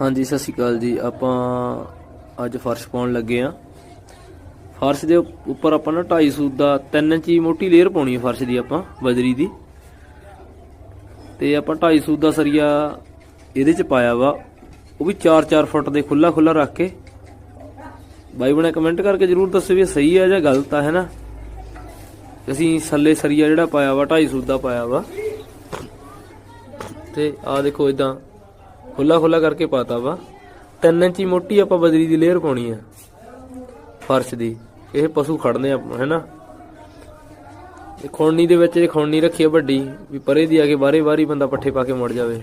ਹਾਂਜੀ, ਸਤਿ ਸ਼੍ਰੀ ਅਕਾਲ ਜੀ। ਆਪਾਂ ਅੱਜ ਫਰਸ਼ ਪਾਉਣ ਲੱਗੇ ਆ ਫਰਸ਼ ਦੇ ਉੱਪਰ ਆਪਾਂ ਨਾ 2.5 ਸੂਤ ਦਾ 3 ਇੰਚੀ ਮੋਟੀ ਲੇਅਰ ਪਾਉਣੀ ਹੈ ਫਰਸ਼ ਦੀ ਆਪਾਂ, ਬਜਰੀ ਦੀ। ਤੇ ਆਪਾਂ 2.5 ਸੂਤ ਦਾ ਸਰੀਆ ਇਹਦੇ ਚ ਪਾਇਆ ਵਾ। ਉਹ ਵੀ 4-4 ਫੁੱਟ ਦੇ ਖੁੱਲਾ ਖੁੱਲਾ ਰੱਖ ਕੇ। ਬਾਈ ਬਣੇ ਕਮੈਂਟ ਕਰਕੇ ਜਰੂਰ ਦੱਸੋ ਵੀ ਇਹ ਸਹੀ ਆ ਜਾਂ ਗਲਤ ਆ, ਹੈ ਨਾ? ਅਸੀਂ ਥੱਲੇ ਸਰੀਆ ਜਿਹੜਾ ਪਾਇਆ ਵਾ 2.5 ਸੂਤ ਦਾ ਪਾਇਆ ਵਾ। ਤੇ ਆ ਦੇਖੋ ਇਦਾਂ ਖੁੱਲਾ ਖੁੱਲਾ ਕਰਕੇ ਪਾਤਾ ਵਾ। 3 ਇੰਚੀ ਮੋਟੀ ਆਪਾਂ ਬਜਰੀ ਦੀ ਲੇਅਰ ਪਾਉਣੀ ਆ। ਫਰਸ਼ ਦੀ। ਇਹ ਪਸ਼ੂ ਖੜਨੇ ਆਪਾਂ, ਹੈਨਾ? ਇਹ ਖੋਣੀ ਦੇ ਵਿੱਚ ਇਹ ਖੋਣੀ ਰੱਖੀ ਆ ਵੱਡੀ, ਵੀ ਪਰੇ ਦੀ ਆ ਕੇ ਬਾਰੇ ਬਾਰੀ ਬੰਦਾ ਪੱਠੇ ਪਾ ਕੇ ਮੁੜ ਜਾਵੇ।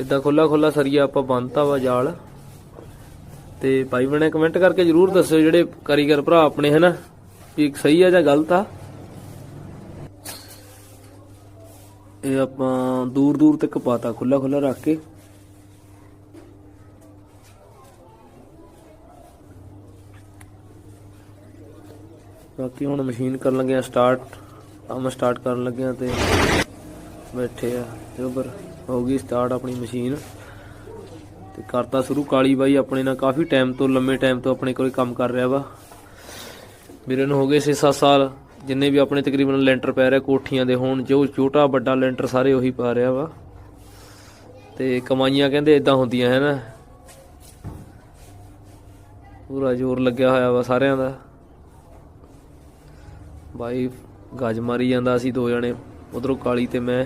ਇਦਾਂ ਖੁੱਲਾ ਖੁੱਲਾ ਸਰੀਆ ਆਪਾਂ ਬੰਨਤਾ ਵਾ ਜਾਲ। ਤੇ ਭਾਈ ਬਣੇ ਕਮੈਂਟ ਕਰਕੇ ਜਰੂਰ ਦੱਸਿਓ ਜਿਹੜੇ ਕਾਰੀਗਰ ਭਰਾ ਆਪਣੇ, ਹਨਾ? ਵੀ ਸਹੀ ਆ ਜਾਂ ਗਲਤ ਆ? ਇਹ ਆਪਾਂ ਦੂਰ ਦੂਰ ਤੱਕ ਪਾਤਾ ਖੁੱਲਾ ਖੁੱਲਾ ਰੱਖ ਕੇ। ਬਾਕੀ ਹੁਣ ਮਸ਼ੀਨ ਕਰਨ ਲੱਗੇ ਆ ਸਟਾਰਟ ਕੰਮ ਸਟਾਰਟ ਕਰਨ ਲੱਗੇ ਆ ਤੇ ਬੈਠੇ ਆ। ਤੇ ਉੱਪਰ ਹੋ ਗਈ ਸਟਾਰਟ ਆਪਣੀ ਮਸ਼ੀਨ ਤੇ ਕਰਤਾ ਸ਼ੁਰੂ। ਕਾਲੀ ਬਾਈ ਆਪਣੇ ਨਾਲ ਕਾਫੀ ਟਾਈਮ ਤੋਂ, ਲੰਮੇ ਟਾਈਮ ਤੋਂ ਆਪਣੇ ਕੋਲ ਕੰਮ ਕਰ ਰਿਹਾ ਵਾ। ਮੇਰੇ ਨੂੰ ਹੋ ਗਏ 6-7 ਸਾਲ। ਜਿੰਨੇ ਵੀ ਆਪਣੇ ਤਕਰੀਬਨ ਲੈਂਟਰ ਪੈ ਰਿਹਾ, ਕੋਠੀਆਂ ਦੇ ਹੋਣ, ਜੋ ਛੋਟਾ ਵੱਡਾ ਲੈਂਟਰ ਸਾਰੇ ਉਹੀ ਪਾ ਰਿਹਾ ਵਾ। ਤੇ ਕਮਾਈਆਂ ਕਹਿੰਦੇ ਇਦਾਂ ਹੁੰਦੀਆਂ ਹੈ ਨਾ ਪੂਰਾ ਜ਼ੋਰ ਲੱਗਿਆ ਹੋਇਆ ਵਾ ਸਾਰਿਆਂ ਦਾ। ਬਾਈ, ਗੱਜ ਮਾਰੀ ਜਾਂਦਾ ਸੀ ਦੋ ਜਣੇ। ਉਧਰੋਂ ਕਾਲੀ ਤੇ ਮੈਂ।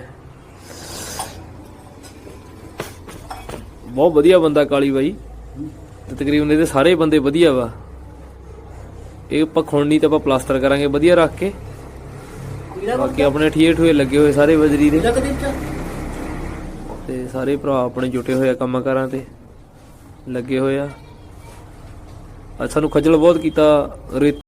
ਬਹੁਤ ਵਧੀਆ ਬੰਦਾ ਕਾਲੀ ਬਾਈ। ਤੇ ਤਕਰੀਬਨ ਇਹਦੇ ਸਾਰੇ ਬੰਦੇ ਵਧੀਆ ਵਾ। ਇਹ ਆਪਾਂ ਖੋਣੀ ਤੇ ਆਪਾਂ ਪਲਾਸਟਰ ਕਰਾਂਗੇ, ਵਧੀਆ ਰੱਖ ਕੇ। ਬਾਕੀ ਆਪਣੇ ਠੀਏ ਠੂਏ ਲੱਗੇ ਹੋਏ ਸਾਰੇ ਬਜਰੀ ਦੇ। ਤੇ ਸਾਰੇ ਭਰਾ ਆਪਣੇ ਜੁਟੇ ਹੋਏ ਆ ਕੰਮਾਂ ਕਾਰਾਂ ਤੇ। ਲੱਗੇ ਹੋਏ ਆ। ਸਾਨੂੰ ਖੱਜਲ ਬਹੁਤ ਕੀਤਾ ਰੇਤ